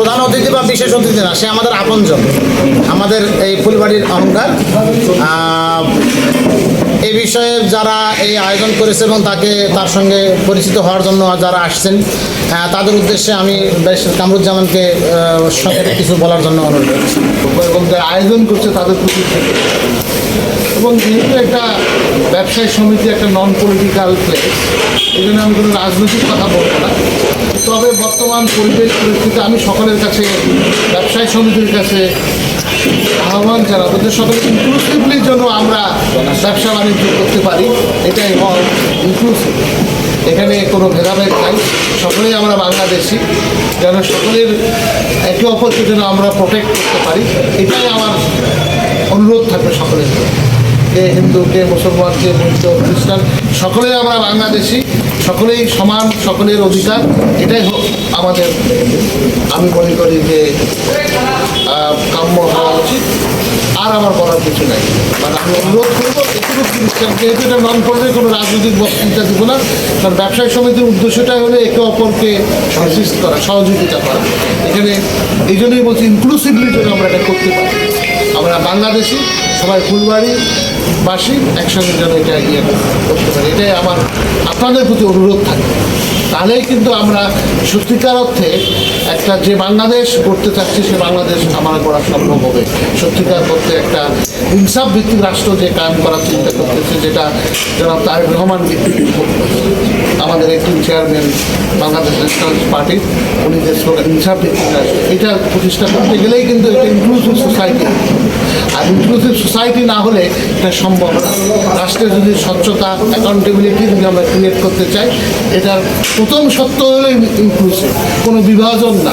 প্রধান অতিথি বা বিশেষ অতিথি না, সে আমাদের আপনজন। আমাদের এই ফুলবাড়ির অহংকার। এই বিষয়ে যারা এই আয়োজন করেছে এবং তাকে তার সঙ্গে পরিচিত হওয়ার জন্য যারা আসছেন তাদের উদ্দেশ্যে আমি বেশ কামরুজ্জামানকে সংক্ষেপে কিছু বলার জন্য অনুরোধ করছি। আয়োজন করছে তাদের প্রতি এবং যেহেতু একটা ব্যবসায়ী সমিতি, একটা নন পলিটিক্যাল প্লেস এই জন্য আমি কোনো রাজনৈতিক কথা বলব না। তবে বর্তমান পরিবেশ পরিস্থিতি, আমি সকলের কাছে, ব্যবসায়ী সমিতির কাছে আহ্বান জানাব যে সকলে ইনক্লুসিভলির জন্য আমরা ব্যবসা বাণিজ্য করতে পারি। এটাই হল ইনক্লুসিভ এখানে কোনো ভেদাভেদ নাই। সকলেই আমরা বাংলাদেশি। যেন সকলের একে অপরকে যেন আমরা প্রোটেক্ট করতে পারি। এটাই আমার অনুরোধ থাকবে সকলের। কে হিন্দু, কে মুসলমান, কে বৌদ্ধ, খ্রিস্টান, সকলেই আমরা বাংলাদেশি, সকলেই সমান, সকলের অধিকার, এটাই হোক আমাদের আমি মনে করি যে কাম্য হওয়া উচিত। আর আমার বলার কিছু নাই। মানে আমি অনুরোধ করব, এটুকু যেহেতু এটা নন করলে কোনো রাজনৈতিক বক্তৃতা দিব না, কারণ ব্যবসায়ী সমিতির উদ্দেশ্যটাই হলো একে অপরকে অ্যাসিস্ট করা, সহযোগিতা করা। এখানে এই জন্যই বলছি ইনক্লুসিভলি যেন আমরা এটা করতে পারি। আমরা বাংলাদেশি, সবাই ফুলবাড়ি বাসী, একসঙ্গে যেন এটা ইয়ে করতে পারি। এটাই আমার, আপনাদের প্রতি অনুরোধ থাকে। তাহলেই কিন্তু আমরা সত্যিকার অর্থে একটা যে বাংলাদেশ করতে চাচ্ছি, সে বাংলাদেশ আমার করা সম্ভব হবে। সত্যিকার অর্থে একটা ইনসাফ ভিত্তিক রাষ্ট্র যে কায়েম করার চিন্তা করতেছে, যেটা জনাব তারেক রহমান আমাদের একটি চেয়ারম্যান বাংলাদেশ ন্যাশনাল পার্টির উনি যে স্লোগান ইনসাফ এটা প্রতিষ্ঠা করতে গেলেই কিন্তু এটা ইনক্লুসিভ সোসাইটি আর ইনক্লুসিভ সোসাইটি না হলে এটা সম্ভব না। রাষ্ট্রে যদি স্বচ্ছতা অ্যাকাউন্টেবিলিটি যদি আমরা ক্রিয়েট করতে চাই এটার প্রথম সত্য হলো ইনক্লুসিভ কোনো বিভাজন না।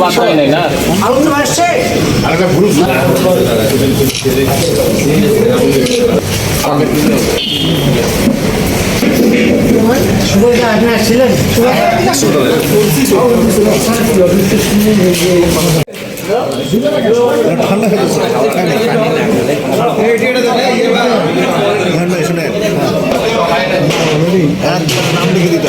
কেউ বাসায় নেই না? নাম লিখে দিতে